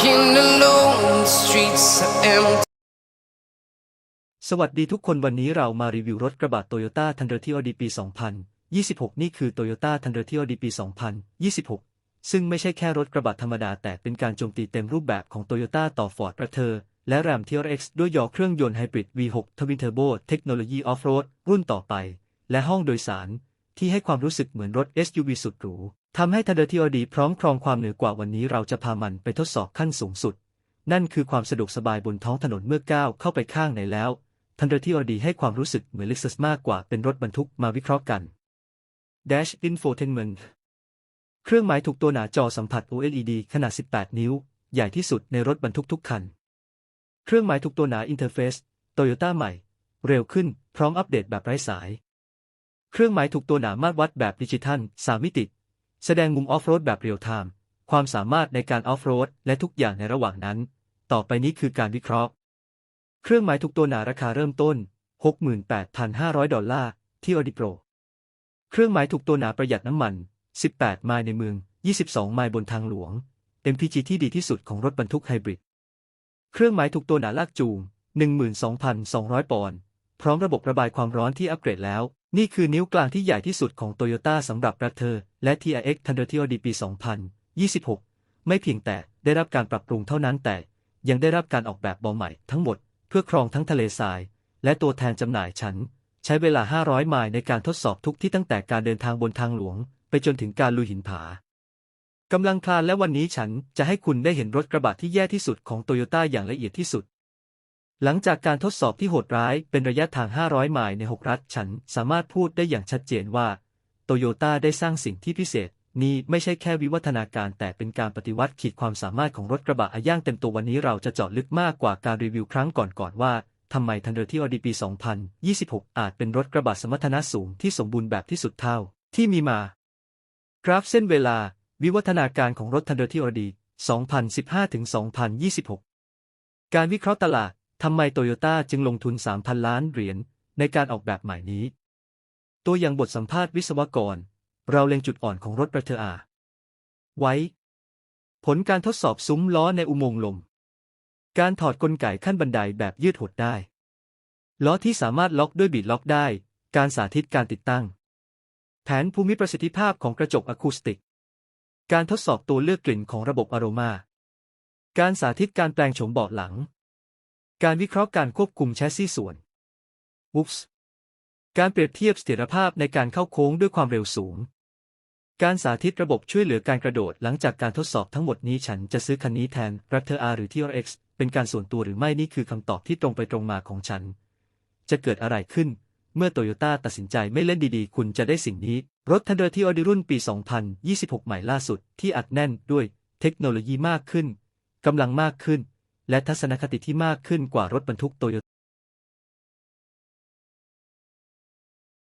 Running alone, the streets are empty. สวัสดีทุกคนวันนี้เรามารีวิวรถกระบะ Toyota Tundra TOD ปี 2026 นี่คือ Toyota Tundra TOD ปี 2026 ซึ่งไม่ใช่แค่รถกระบะธรรมดา แต่เป็นการโจมตีเต็มรูปแบบของ Toyota ต่อ Ford ประเทอและ Ram TRX ด้วยยอเครื่องยนต์ไฮบริด V6 Twin Turbo เทคโนโลยีออฟโรดรุ่นต่อไป และห้องโดยสารที่ให้ความรู้สึกเหมือนรถ SUV สุดหรู ทำให้ Tundra TOD พร้อมครองความเหนือกว่าวันนี้เราจะพามันไปทดสอบขั้นสูงสุด นั่นคือความสะดวกสบายบนท้องถนนเมื่อก้าวเข้าไปข้างในแล้วทันเดอร์ที่อดีให้ความรู้สึกเหมือน Lexus มากกว่าเป็นรถบรรทุกมาวิเคราะห์กัน Dash Infotainment เครื่องหมายถูกตัวหนาจอสัมผัส OLED ขนาด 18 นิ้ว ใหญ่ที่สุดในรถบรรทุกทุกคัน เครื่องหมายถูกตัวหนาอินเทอร์เฟซ Toyota ใหม่ เร็วขึ้น พร้อมอัปเดตแบบไร้สาย เครื่องหมายถูกตัวหนามาตรวัดแบบดิจิทัล 3 มิติ แสดงมุมออฟโรดแบบเรียลไทม์ความสามารถในการออฟโรดและทุกอย่างในระหว่างนั้น ต่อไปนี้คือการวิเคราะห์ เครื่องหมายทุกตัวหนาราคาเริ่มต้น 68,500 ดอลลาร์ ที่ออดิโปร เครื่องหมายถูกตัวหนาประหยัดน้ำมัน 18 ไมล์ในเมือง 22 ไมล์บนทางหลวง MPG ที่ดีที่สุดของรถบรรทุกไฮบริด เครื่องหมายถูกตัวหนาลากจูง 12,200 ปอนด์ พร้อมระบบระบายความร้อนที่อัปเกรดแล้ว นี่คือนิ้วกลางที่ใหญ่ที่สุดของโตโยต้าสำหรับรัเธอ และ TRX Thunder TOD ปี 2026 ไม่เพียงแต่ได้รับการปรับปรุงเท่านั้นแต่ ยังได้รับการออกแบบเบอใหม่ทั้งหมด เพื่อครองทั้งทะเลทราย และตัวแทนจำหน่ายฉัน ใช้เวลา 500 ไมล์ในการทดสอบทุกที่ตั้งแต่การเดินทางบนทางหลวง ไปจนถึงการลุยหินผากำลังคลานและวันนี้ฉันจะให้คุณได้เห็นรถกระบะที่แย่ที่สุดของโตโยต้าอย่างละเอียดที่สุด หลังจากการทดสอบที่โหดร้ายเป็นระยะทาง 500 ไมล์ใน 6 รัฐ ฉันสามารถพูดได้อย่างชัดเจนว่า โตโยต้าได้สร้างสิ่งที่พิเศษ นี่ไม่ใช่แค่วิวัฒนาการแต่เป็นการปฏิวัติขีดความสามารถของรถกระบะอาย่างเต็มตัววันนี้เราจะเจาะลึกมากกว่าการรีวิวครั้งก่อนๆว่าทำไมทันเดอร์ที่อดีปี 2026 อาจเป็นรถกระบะสมรรถนะสูงที่สมบูรณ์แบบที่สุดเท่า ที่มีมา กราฟเส้นเวลา วิวัฒนาการของรถทันเดอร์ที่อดี2015-2026 การวิเคราะห์ตลาด ทำไมโตโยต้าจึงลงทุน 3,000 ล้านเหรียญในการออกแบบใหม่นี้ ตัวอย่างบทสัมภาษณ์วิศวกร เราเล็งจุดอ่อนของรถประเทออา ไว้ ผลการทดสอบซุ้มล้อในอุโมงค์ลม การถอดกลไกขั้นบันไดแบบยืดหดได้ ล้อที่สามารถล็อกด้วยบีดล็อกได้ การสาธิตการติดตั้ง แผนภูมิประสิทธิภาพของกระจกอะคูสติก การทดสอบตัวเลือกกลิ่นของระบบอโรมา การสาธิตการแปลงโฉมเบาะหลัง การวิเคราะห์การควบคุมแชสซีส่วนอุ๊ปส์การเปรียบเทียบเสถียรภาพในการเข้าโค้งด้วยความเร็วสูง การสาธิตระบบช่วยเหลือการกระโดดหลังจากการทดสอบทั้งหมดนี้ฉันจะซื้อคันนี้แทน r a p t o r R หรือ TRX เป็นการส่วนตัวหรือไม่นี่คือคำตอบที่ตรงไปตรงมาของฉัน จะเกิดอะไรขึ้น เมื่อโตโยต้าตัดสินใจไม่เล่นดีๆ คุณจะได้สิ่งนี้ รถทันเดอร์ที่ออดีรุ่นปี 2026 ใหม่ล่าสุดที่อัดแน่นด้วยเทคโนโลยีมากขึ้นกำลังมากขึ้น และทัศนคติที่มากขึ้นกว่ารถบรรทุกโตโย